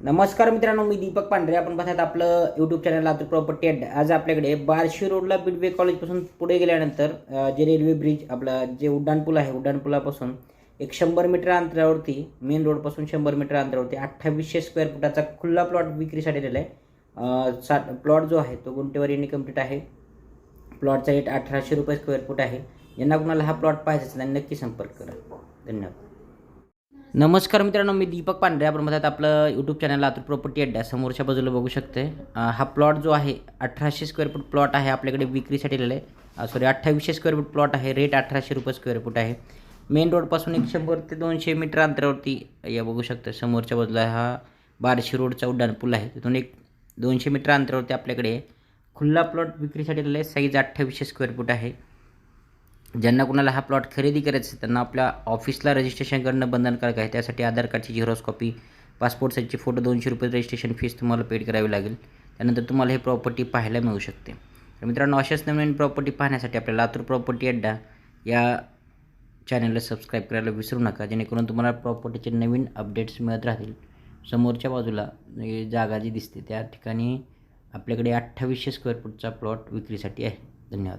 नमस्कार मित्रांनो मी दीपक पांढरे. आपण बघत आपलं यूट्यूब चॅनल लातूर प्रॉपर्टी अड्डा आज आपल्याकडे बार्शी रोडला बिडवे कॉलेजपासून पुढे गेल्यानंतर जे रेल्वे ब्रिज आपलं जे उड्डाणपूल आहे उड्डाणपुलापासून एक शंभर मीटर अंतरावरती मेन रोडपासून शंभर मीटर अंतरावरती अठ्ठावीसशे स्क्वेअर फुटाचा खुल्ला प्लॉट विक्रीसाठी दिला आहे साठ प्लॉट जो आहे तो गुंटेवारी कंप्लीट आहे. प्लॉटचा रेट अठराशे रुपये स्क्वेअर फूट आहे. ज्यांना कुणाला हा प्लॉट पाहिजे असेल त्यांनी नक्की संपर्क करा. धन्यवाद. नमस्कार मित्रांनो मी दीपक पांढरे. आपण म्हणतात आपलं यूट्यूब चॅनल लातूर प्रॉपर्टी अड्डा समोरच्या बाजूला बघू शकते. हा प्लॉट जो आहे अठराशे स्क्वेअर फूट प्लॉट आहे आपल्याकडे विक्रीसाठी दिलेला आहे. सॉरी अठ्ठावीसशे स्क्वेअर फूट प्लॉट आहे. रेट अठराशे रुपये स्क्वेअर फूट आहे. मेन रोडपासून एक शंभर ते दोनशे मीटर अंतरावरती या बघू शकता समोरच्या बाजूला हा बारशे रोडचा उड्डाण पूल आहे. तिथून एक दोनशे मीटर अंतरावरती आपल्याकडे खुल्ला प्लॉट विक्रीसाठी दिलेला आहे. साईज अठ्ठावीसशे स्क्वेअर फूट आहे. ज्यांना कुणाला हा प्लॉट खरेदी करायचा असेल त्यांना आपल्या ऑफिसला रजिस्ट्रेशन करणं बंधनकारक आहे. त्यासाठी आधार कार्डची झेरॉक्स कॉपी पासपोर्ट साईजचे फोटो दोनशे रुपये रजिस्ट्रेशन फीस तुम्हाला पेड करावी लागेल. त्यानंतर तुम्हाला हे प्रॉपर्टी पाहायला मिळू शकते. तर मित्रांनो अशाच नवीन प्रॉपर्टी पाहण्यासाठी आपल्या लातूर प्रॉपर्टी अड्डा या चॅनलला सबस्क्राईब करायला विसरू नका. जेणेकरून तुम्हाला प्रॉपर्टीचे नवीन अपडेट्स मिळत राहतील. समोरच्या बाजूला जागा जी दिसते त्या ठिकाणी आपल्याकडे अठ्ठावीसशे स्क्वेअर फूटचा प्लॉट विक्रीसाठी आहे. धन्यवाद.